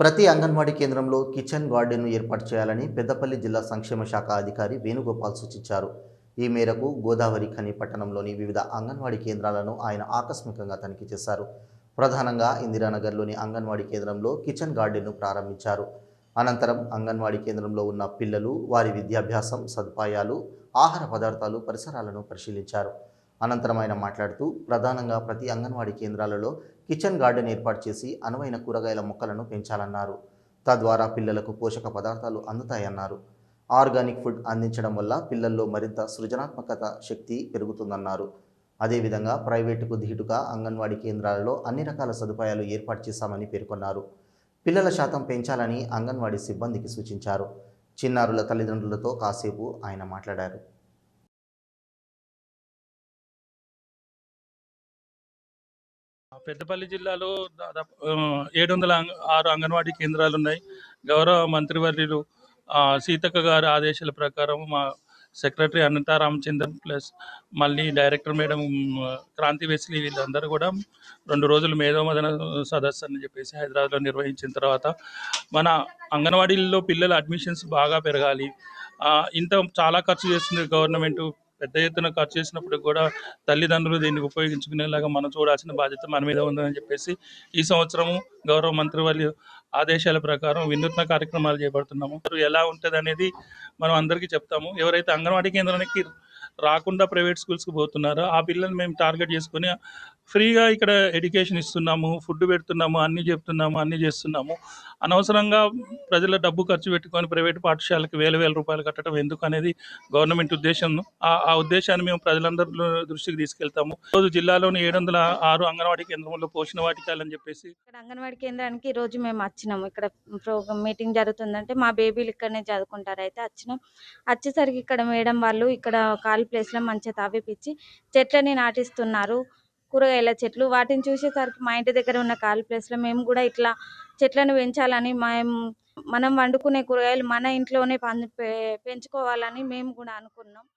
ప్రతి అంగన్వాడీ కేంద్రంలో కిచెన్ గార్డెన్ను ఏర్పాటు చేయాలని పెద్దపల్లి జిల్లా సంక్షేమ శాఖ అధికారి వేణుగోపాల్ సూచించారు. ఈ మేరకు గోదావరి ఖని పట్టణంలోని వివిధ అంగన్వాడీ కేంద్రాలను ఆయన ఆకస్మికంగా తనిఖీ చేశారు. ప్రధానంగా ఇందిరానగర్లోని అంగన్వాడీ కేంద్రంలో కిచెన్ గార్డెన్ను ప్రారంభించారు. అనంతరం అంగన్వాడీ కేంద్రంలో ఉన్న పిల్లలు వారి విద్యాభ్యాసం సదుపాయాలు ఆహార పదార్థాలు పరిసరాలను పరిశీలించారు. అనంతరం ఆయన మాట్లాడుతూ ప్రధానంగా ప్రతి అంగన్వాడీ కేంద్రాలలో కిచెన్ గార్డెన్ ఏర్పాటు చేసి అనువైన కూరగాయల మొక్కలను పెంచాలన్నారు. తద్వారా పిల్లలకు పోషక పదార్థాలు అందుతాయన్నారు. ఆర్గానిక్ ఫుడ్ అందించడం వల్ల పిల్లల్లో మరింత సృజనాత్మకత శక్తి పెరుగుతుందన్నారు. అదేవిధంగా ప్రైవేటుకు ధీటుగా అంగన్వాడీ కేంద్రాలలో అన్ని రకాల సదుపాయాలు ఏర్పాటు చేశామని పేర్కొన్నారు. పిల్లల శాతం పెంచాలని అంగన్వాడీ సిబ్బందికి సూచించారు. చిన్నారుల తల్లిదండ్రులతో కాసేపు ఆయన మాట్లాడారు. పెద్దపల్లి జిల్లాలో దాదాపు ఏడు వందల ఆరు అంగన్వాడీ కేంద్రాలు ఉన్నాయి. గౌరవ మంత్రివర్యులు సీతక్క గారి ఆదేశాల ప్రకారం మా సెక్రటరీ అనంత రామచంద్రన్ ప్లస్ మళ్ళీ డైరెక్టర్ మేడం క్రాంతి వెస్లీ వీళ్ళందరూ కూడా రెండు రోజులు మేధోమదన సదస్సు అని చెప్పేసి హైదరాబాద్లో నిర్వహించిన తర్వాత మన అంగన్వాడీల్లో పిల్లల అడ్మిషన్స్ బాగా పెరగాలి. ఇంత చాలా ఖర్చు చేస్తుంది గవర్నమెంట్. పెద్ద ఎత్తున ఖర్చు చేసినప్పుడు కూడా తల్లిదండ్రులు దీన్ని ఉపయోగించుకునేలాగా మనం చూడాల్సిన బాధ్యత మన మీద ఉందని చెప్పేసి ఈ సంవత్సరము గౌరవ మంత్రివర్య ఆదేశాల ప్రకారం వినూత్న కార్యక్రమాలు చేపడుతున్నాము. ఎలా ఉంటుంది అనేది మనం అందరికీ చెప్తాము. ఎవరైతే అంగన్వాడీ కేంద్రానికి రాకుండా ప్రైవేట్ స్కూల్స్కి పోతున్నారు? ఆ పిల్లల్ని మేము టార్గెట్ చేసుకొని ఫ్రీగా ఇక్కడ ఎడ్యుకేషన్ ఇస్తున్నాము ఫుడ్ పెడుతున్నాము అన్నీ చెప్తున్నాము అన్నీ చేస్తున్నాము. అనవసరంగా ప్రజల డబ్బు ఖర్చు పెట్టుకొని ప్రైవేట్ పాఠశాలకు వేల వేల రూపాయలు కట్టడం ఎందుకు అనేది గవర్నమెంట్ ఉద్దేశం. ఆ ఆ ఉద్దేశాన్ని మేము ప్రజలందరి దృష్టికి తీసుకెళ్తాము. రోజు జిల్లాలోని ఏడు వందల ఆరు అంగన్వాడీ కేంద్రంలో పోషణ వాటికాలని చెప్పేసి ఇక్కడ అంగన్వాడీ కేంద్రానికి ఈ రోజు మేము వచ్చినాము. ఇక్కడ ప్రోగ్రామ్ మీటింగ్ జరుగుతుందంటే మా బేబీలు ఇక్కడనే చదువుకుంటారు. అయితే వచ్చినాం. వచ్చేసరికి ఇక్కడ మేడం వాళ్ళు ఇక్కడ కాల్ ప్లేస్లో మంచిగా తవ్విపిచ్చి చెట్లని నాటిస్తున్నారు. కూరగాయల చెట్లు. వాటిని చూసేసరికి మా ఇంటి దగ్గర ఉన్న ఖాళీ ప్లేస్లో మేము కూడా ఇట్లా చెట్లను పెంచాలని మేము మనం వండుకునే కూరగాయలు మన ఇంట్లోనే పం- పె- పెంచుకోవాలని మేము కూడా అనుకున్నాం.